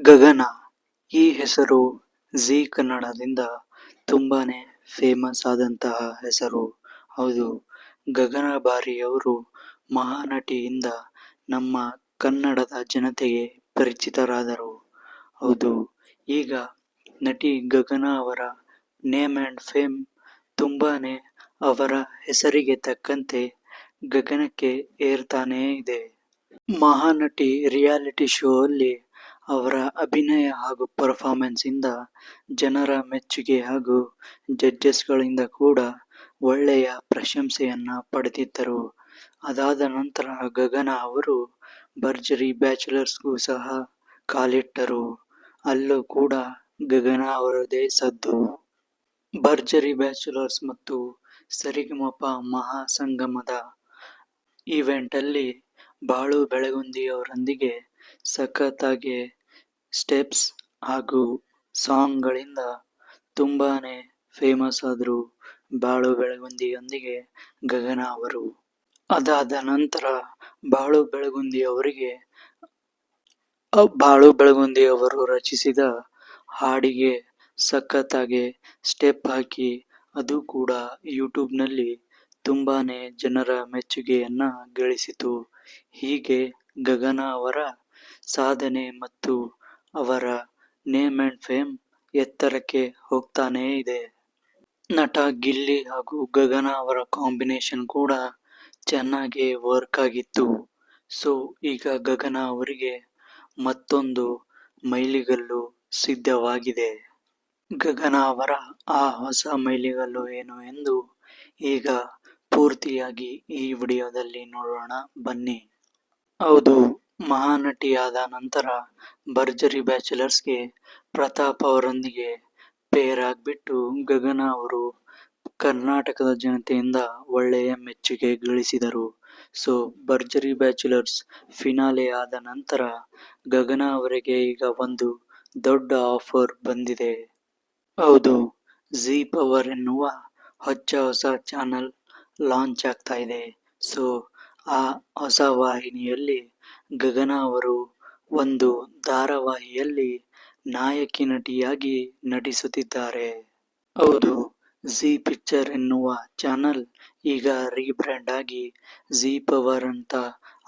ಗಗನ. ಈ ಹೆಸರು ಜೀ ಕನ್ನಡದಿಂದ ತುಂಬಾನೇ ಫೇಮಸ್ ಆದಂತಹ ಹೆಸರು. ಹೌದು, ಗಗನ ಬಾರಿಯವರು ಮಹಾನಟಿಯಿಂದ ನಮ್ಮ ಕನ್ನಡದ ಜನತೆಗೆ ಪರಿಚಿತರಾದರು. ಹೌದು, ಈಗ ನಟಿ ಗಗನ ಅವರ ನೇಮ್ ಆ್ಯಂಡ್ ಫೇಮ್ ತುಂಬಾನೇ ಅವರ ಹೆಸರಿಗೆ ತಕ್ಕಂತೆ ಗಗನಕ್ಕೆ ಏರ್ತಾನೇ ಇದೆ. ಮಹಾನಟಿ ರಿಯಾಲಿಟಿ ಶೋ ಅಲ್ಲಿ ಅವರ ಅಭಿನಯ ಹಾಗೂ ಪರ್ಫಾರ್ಮೆನ್ಸ್ ಇಂದ ಜನರ ಮೆಚ್ಚುಗೆ ಹಾಗೂ ಜಡ್ಜಸ್ಗಳಿಂದ ಕೂಡ ಒಳ್ಳೆಯ ಪ್ರಶಂಸೆಯನ್ನ ಪಡೆದಿದ್ದರು. ಅದಾದ ನಂತರ ಗಗನ ಅವರು ಭರ್ಜರಿ ಬ್ಯಾಚುಲರ್ಸ್ಗೂ ಸಹ ಕಾಲಿಟ್ಟರು. ಅಲ್ಲೂ ಕೂಡ ಗಗನ ಅವರದೇ ಸದ್ದು. ಭರ್ಜರಿ ಬ್ಯಾಚುಲರ್ಸ್ ಮತ್ತು ಸರಿಗಮಪ ಮಹಾ ಸಂಗಮದ ಈವೆಂಟ್ ಅಲ್ಲಿ ಬಾಳು ಬೆಳಗುಂದಿ ಅವರೊಂದಿಗೆ ಸಖತ್ತಾಗಿ ಸ್ಟೆಪ್ಸ್ ಹಾಗೂ ಸಾಂಗ್ ಗಳಿಂದ ತುಂಬಾನೇ ಫೇಮಸ್ ಆದರು ಬಾಳು ಬೆಳಗುಂದಿಯೊಂದಿಗೆ ಗಗನ ಅವರು. ಅದಾದ ನಂತರ ಬಾಳು ಬೆಳಗುಂದಿ ಅವರಿಗೆ ಬಾಳು ಬೆಳಗುಂದಿ ಅವರು ರಚಿಸಿದ ಹಾಡಿಗೆ ಸಖತ್ತಾಗಿ ಸ್ಟೆಪ್ ಹಾಕಿ, ಅದು ಕೂಡ ಯೂಟ್ಯೂಬ್ನಲ್ಲಿ ತುಂಬಾನೇ ಜನರ ಮೆಚ್ಚುಗೆಯನ್ನ ಗಳಿಸಿತು. ಹೀಗೆ ಗಗನ ಅವರ ಸಾಧನೆ ಮತ್ತು ಅವರ ನೇಮ್ ಅಂಡ್ ಫೇಮ್ ಎತ್ತರಕ್ಕೆ ಹೋಗ್ತಾನೇ ಇದೆ. ನಟ ಗಿಲ್ಲಿ ಹಾಗೂ ಗಗನ ಅವರ ಕಾಂಬಿನೇಷನ್ ಕೂಡ ಚೆನ್ನಾಗಿ ವರ್ಕ್ ಆಗಿತ್ತು. ಸೊ, ಈಗ ಗಗನ ಅವರಿಗೆ ಮತ್ತೊಂದು ಮೈಲಿಗಲ್ಲು ಸಿದ್ಧವಾಗಿದೆ. ಗಗನ ಅವರ ಆ ಹೊಸ ಮೈಲಿಗಲ್ಲು ಏನು ಎಂದು ಈಗ ಪೂರ್ತಿಯಾಗಿ ಈ ವಿಡಿಯೋದಲ್ಲಿ ನೋಡೋಣ ಬನ್ನಿ. ಹೌದು ಮಹಾನಟಿಯಾದ ನಂತರ ಭರ್ಜರಿ ಬ್ಯಾಚುಲರ್ಸ್ಗೆ ಪ್ರತಾಪ್ ಅವರೊಂದಿಗೆ ಪೇರ್ ಆಗ್ಬಿಟ್ಟು ಗಗನ ಅವರು ಕರ್ನಾಟಕದ ಜನತೆಯಿಂದ ಒಳ್ಳೆಯ ಮೆಚ್ಚುಗೆ ಗಳಿಸಿದರು. ಸೊ, ಭರ್ಜರಿ ಬ್ಯಾಚುಲರ್ಸ್ ಫಿನಾಲೆ ಆದ ನಂತರ ಗಗನ ಅವರಿಗೆ ಈಗ ಒಂದು ದೊಡ್ಡ ಆಫರ್ ಬಂದಿದೆ. ಹೌದು ಝೀ ಪವರ್ ಎನ್ನುವ ಹೊಚ್ಚ ಹೊಸ ಚಾನಲ್ ಲಾಂಚ್ ಆಗ್ತಾ ಇದೆ. ಸೊ, ಆ ಹೊಸ ವಾಹಿನಿಯಲ್ಲಿ ಗಗನ ಅವರು ಒಂದು ಧಾರಾವಾಹಿಯಲ್ಲಿ ನಾಯಕಿ ನಟಿಯಾಗಿ ನಟಿಸುತ್ತಿದ್ದಾರೆ. ಹೌದು ಝೀ ಪಿಕ್ಚರ್ ಎನ್ನುವ ಚಾನಲ್ ಈಗ ರೀಬ್ರ್ಯಾಂಡ್ ಆಗಿ ಝೀ ಪವರ್ ಅಂತ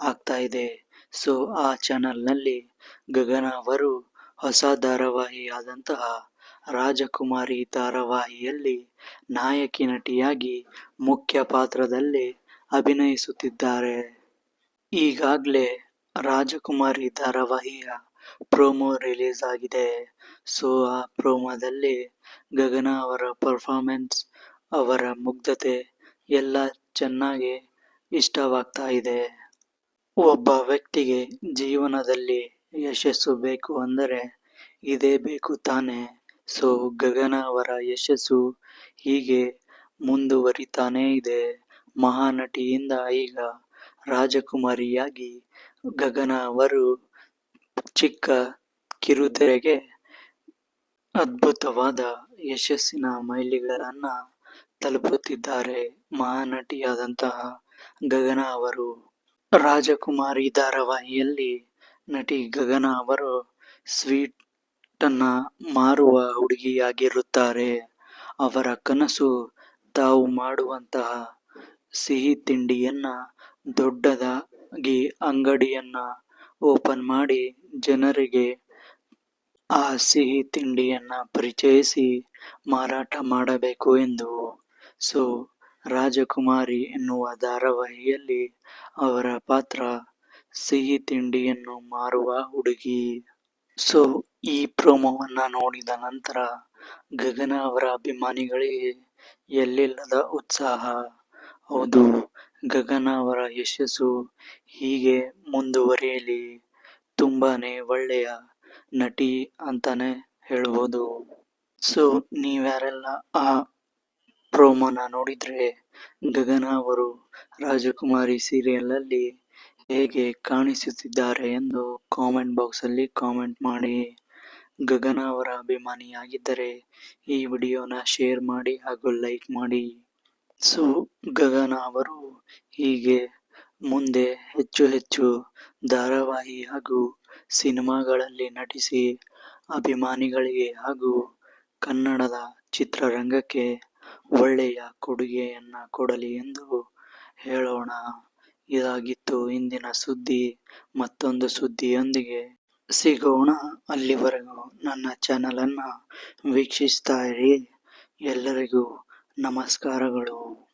ಆಗ್ತಾ ಇದೆ. ಸೊ, ಆ ಚಾನಲ್ನಲ್ಲಿ ಗಗನ ಅವರು ಹೊಸ ಧಾರಾವಾಹಿಯಾದಂತಹ ರಾಜಕುಮಾರಿ ಧಾರಾವಾಹಿಯಲ್ಲಿ ನಾಯಕಿ ನಟಿಯಾಗಿ ಮುಖ್ಯ ಪಾತ್ರದಲ್ಲಿ ಅಭಿನಯಿಸುತ್ತಿದ್ದಾರೆ. ಈಗಾಗ್ಲೇ ರಾಜಕುಮಾರಿ ಧಾರಾವಾಹಿಯ ಪ್ರೋಮೋ ರಿಲೀಸ್ ಆಗಿದೆ ಸೊ, ಆ ಪ್ರೋಮೋದಲ್ಲಿ ಗಗನ ಅವರ ಪರ್ಫಾರ್ಮೆನ್ಸ್, ಅವರ ಮುಗ್ಧತೆ ಎಲ್ಲ ಚೆನ್ನಾಗಿ ಇಷ್ಟವಾಗ್ತಾ ಇದೆ. ಒಬ್ಬ ವ್ಯಕ್ತಿಗೆ ಜೀವನದಲ್ಲಿ ಯಶಸ್ಸು ಬೇಕು ಅಂದರೆ ಇದೇ ಬೇಕು ತಾನೆ. ಸೊ, ಗಗನ ಅವರ ಯಶಸ್ಸು ಹೀಗೆ ಮುಂದುವರಿತಾನೇ ಇದೆ. ಮಹಾನಟಿಯಿಂದ ಈಗ ರಾಜಕುಮಾರಿಯಾಗಿ ಗಗನ ಅವರು ಚಿಕ್ಕ ಕಿರುತೆರೆಗೆ ಅದ್ಭುತವಾದ ಯಶಸ್ಸಿನ ಮೈಲಿಗಳನ್ನು ತಲುಪುತ್ತಿದ್ದಾರೆ. ಮಹಾನಟಿಯಾದಂತಹ ಗಗನ ಅವರು ರಾಜಕುಮಾರಿ ಧಾರಾವಾಹಿಯಲ್ಲಿ ನಟಿ ಗಗನ ಅವರು ಸ್ವೀಟ್ ಅನ್ನ ಮಾರುವ ಹುಡುಗಿಯಾಗಿರುತ್ತಾರೆ. ಅವರ ಕನಸು ತಾವು ಮಾಡುವಂತಹ ಸಿಹಿ ತಿಂಡಿಯನ್ನ ದೊಡ್ಡದಾಗಿ ಅಂಗಡಿಯನ್ನ ಓಪನ್ ಮಾಡಿ ಜನರಿಗೆ ಆ ಸಿಹಿ ತಿಂಡಿಯನ್ನ ಪರಿಚಯಿಸಿ ಮಾರಾಟ ಮಾಡಬೇಕು ಎಂದು. ಸೊ, ರಾಜಕುಮಾರಿ ಎನ್ನುವ ಧಾರಾವಾಹಿಯಲ್ಲಿ ಅವರ ಪಾತ್ರ ಸಿಹಿ ತಿಂಡಿಯನ್ನು ಮಾರುವ ಹುಡುಗಿ. ಸೊ, ಈ ಪ್ರೋಮೋವನ್ನ ನೋಡಿದ ನಂತರ ಗಗನ ಅವರ ಅಭಿಮಾನಿಗಳಿಗೆ ಎಲ್ಲಿಲ್ಲದ ಉತ್ಸಾಹ. ಹೌದು ಗಗನ ಅವರ ಯಶಸ್ಸು ಹೀಗೆ ಮುಂದುವರಿಯಲಿ. ತುಂಬಾನೇ ಒಳ್ಳೆಯ ನಟಿ ಅಂತಾನೆ ಹೇಳ್ಬೋದು. ಸೊ ನೀವ್ಯಾರೆಲ್ಲ ಆ ಪ್ರೋಮೋನ ನೋಡಿದ್ರೆ, ಗಗನ ಅವರು ರಾಜಕುಮಾರಿ ಸೀರಿಯಲ್ ಅಲ್ಲಿ ಹೇಗೆ ಕಾಣಿಸುತ್ತಿದ್ದಾರೆ ಎಂದು ಕಾಮೆಂಟ್ ಬಾಕ್ಸ್ ಅಲ್ಲಿ ಕಾಮೆಂಟ್ ಮಾಡಿ. ಗಗನ ಅವರ ಅಭಿಮಾನಿಯಾಗಿದ್ದರೆ ಈ ವಿಡಿಯೋನ ಶೇರ್ ಮಾಡಿ ಹಾಗೂ ಲೈಕ್ ಮಾಡಿ. ಸೊ ಗಗನ ಅವರು ಹೀಗೆ ಮುಂದೆ ಹೆಚ್ಚು ಹೆಚ್ಚು ಧಾರಾವಾಹಿ ಹಾಗೂ ಸಿನಿಮಾಗಳಲ್ಲಿ ನಟಿಸಿ ಅಭಿಮಾನಿಗಳಿಗೆ ಹಾಗೂ ಕನ್ನಡದ ಚಿತ್ರರಂಗಕ್ಕೆ ಒಳ್ಳೆಯ ಕೊಡುಗೆಯನ್ನ ಕೊಡಲಿ ಎಂದು ಹೇಳೋಣ. ಇದಾಗಿತ್ತು ಇಂದಿನ ಸುದ್ದಿ. ಮತ್ತೊಂದು ಸುದ್ದಿಯೊಂದಿಗೆ ಸಿಗೋಣ. ಅಲ್ಲಿವರೆಗೂ ನನ್ನ ಚಾನಲನ್ನು ವೀಕ್ಷಿಸ್ತಾ ಇರಿ. ಎಲ್ಲರಿಗೂ ನಮಸ್ಕಾರಗಳು.